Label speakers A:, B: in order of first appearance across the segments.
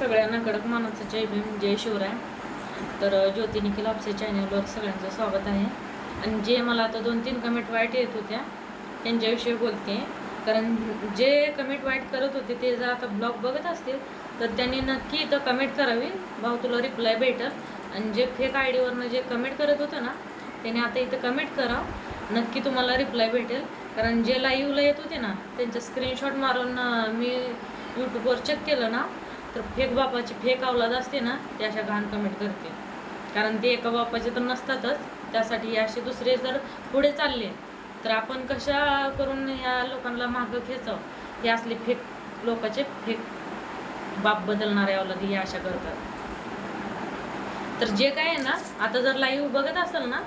A: सगळ्यांना कडक मानाचं जय भीम जय शिवराय. तर ज्योती निखिल आपसे चॅनलवर सगळ्यांचं स्वागत आहे. आणि जे मला आता दोन तीन कमेंट वाईट येत होत्या त्यांच्याविषयी बोलते. कारण जे कमेंट वाईट करत होते ते जर आता ब्लॉग बघत असतील तर त्यांनी नक्की इथं कमेंट करावी. भाऊ तुला रिप्लाय भेटेल. आणि जे फेक आय डीवरनं जे कमेंट करत होतं ना त्याने आता इथं कमेंट करा नक्की तुम्हाला रिप्लाय भेटेल. कारण जे लाईव्हला येत होते ना त्यांचं स्क्रीनशॉट मारून मी यूट्यूबवर चेक केलं ना तर फेक बापाची फेक अवलाद असते ना ते अशा घाण कमेंट करते. कारण ते एका बापाचे तर नसतातच त्यासाठी असे दुसरे जर पुढे चालले तर आपण कशा करून या लोकांना मागं खेचाव? हे असले फेक लोकांचे फेक बाप बदलणारे अवलाद हे अशा करतात. तर जे काय आहे ना आता जर लाईव्ह बघत असेल ना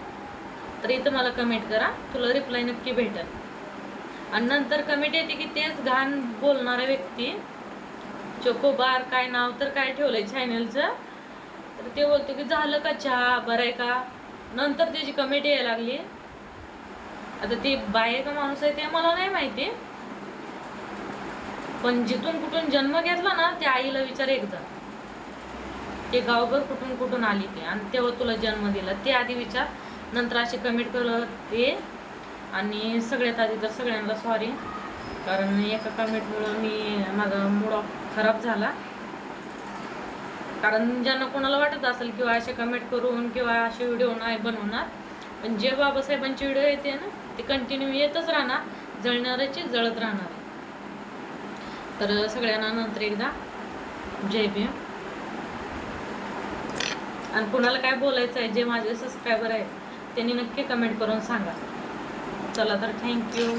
A: तर इथं मला कमेंट करा तुला रिप्लाय नक्की भेटेल. आणि नंतर कमेंट येते की तेच घाण बोलणारा व्यक्ती चोकोबार काय नाव तर काय ठेवलंय चॅनलचं तर ते बोलतो की झालं का चहा? बरं आहे का? नंतर त्याची कमेंट यायला लागली. आता ती बाय का माणूस आहे ते मला नाही माहिती. पण जिथून कुठून जन्म घेतला ना त्या आईला विचार एकदा. ते गावभर कुठून कुठून आली ते. आणि तेव्हा तुला जन्म दिला. ते आधी विचार. नंतर असे कमेंट करत ते आणि सगळ्यात आधी तर सगळ्यांना सॉरी कारण एका कमेंटमुळं मी माझा मूड ऑफ खराब झाला. कारण ज्यांना कोणाला वाटत असेल किंवा असे कमेंट करून किंवा असे व्हिडिओ नाही बनवणार पण जे बाबासाहेबांचे व्हिडिओ येते ना ते कंटिन्यू येतच राहणार जळणाऱ्याची जळत राहणार. तर सगळ्यांना नंतर एकदा जय भीम. आणि कुणाला काय बोलायचं आहे जे माझे सबस्क्रायबर आहेत त्यांनी नक्की कमेंट करून सांगा. चला तर थँक्यू